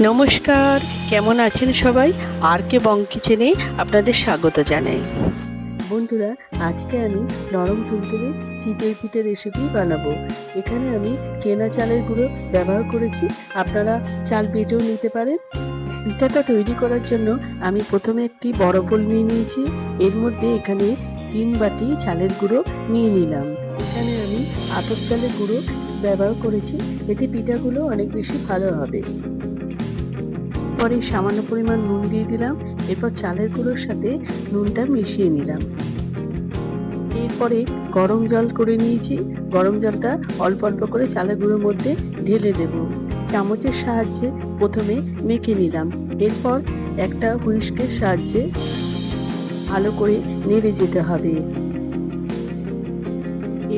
নমস্কার, কেমন আছেন সবাই? আর কে বং কিচেনে আপনাদের স্বাগত জানাই। বন্ধুরা, আজকে আমি নরম তুলতুলে চিতই পিঠে রেসিপি বানাবো। এখানে আমি কেনা চালের গুঁড়ো ব্যবহার করেছি। আপনারা চাল বেটেও নিতে পারেন। পিঠাটা তৈরি করার জন্য আমি প্রথমে একটি বড় বোল নিয়ে নিয়েছি। এর মধ্যে এখানে তিন বাটি চালের গুঁড়ো নিয়ে নিলাম। এখানে আমি আতপ চালের গুঁড়ো ব্যবহার করেছি। এতে পিঠাগুলো অনেক বেশি ভালো হবে। পরে সামান্য পরিমাণ নুন দিয়ে দিলাম, এরপর চালের গুঁড়োর সাথে নুনটা মিশিয়ে নিলাম। এরপরে গরম জল করে নিয়েছি, গরম জলটা অল্প অল্প করে চালের গুঁড়োর মধ্যে ঢেলে দেব। চামচের সাহায্যে প্রথমে মেখে নিলাম, এরপর একটা হুইস্কের সাহায্যে ভালো করে নেড়ে যেতে হবে।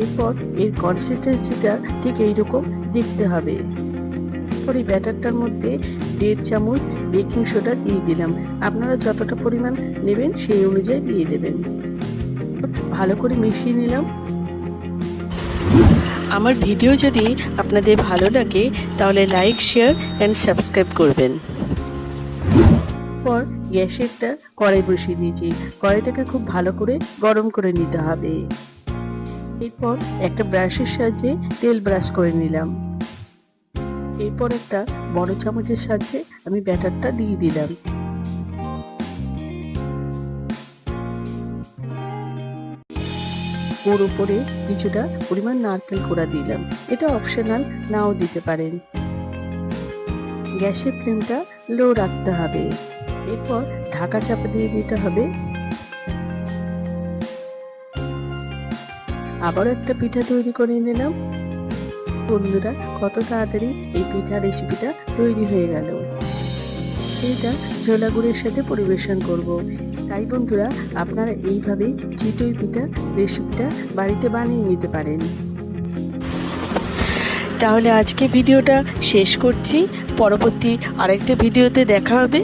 এরপর এর কনসিস্টেন্সিটা ঠিক এইরকম দেখতে হবে। পরে ব্যাটারটার মধ্যে দেড় চামচ বেকিং সোডা দিয়ে দিলাম। আপনারা যতটা পরিমাণ নেবেন সেই অনুযায়ী দিয়ে দেবেন। ভালো করে মিশিয়ে নিলাম। আমার ভিডিও যদি আপনাদের ভালো লাগে, তাহলে লাইক, শেয়ার অ্যান্ড সাবস্ক্রাইব করবেন। পর গ্যাসে একটা কড়াই বসিয়ে দিয়েছি। কড়াইটাকে খুব ভালো করে গরম করে নিতে হবে। এরপর একটা ব্রাশের সাহায্যে তেল ব্রাশ করে নিলাম। এরপর একটা বড় চামচের সাহায্যে আমি ব্যাটারটা দিয়ে দিলাম। ওর উপরে কিছুটা পরিমাণ নারকেল কোড়া দিলাম। এটা অপশনাল নাও দিতে পারেন। গ্যাসের ফ্লেমটা লো রাখতে হবে। এরপর ঢাকা চাপা দিয়ে দিতে হবে। আবার একটা পিঠা তৈরি করে নিলাম। বন্ধুরা, কত তাড়াতাড়ি এই পিঠা রেসিপিটা তৈরি হয়ে গেল। এটা ছোলা গুড়ের সাথে পরিবেশন করব। তাই বন্ধুরা, আপনারা এইভাবে চিতই পিঠা রেসিপিটা বাড়িতে বানিয়ে নিতে পারেন। তাহলে আজকে ভিডিওটা শেষ করছি। পরবর্তী আরেকটা ভিডিওতে দেখা হবে।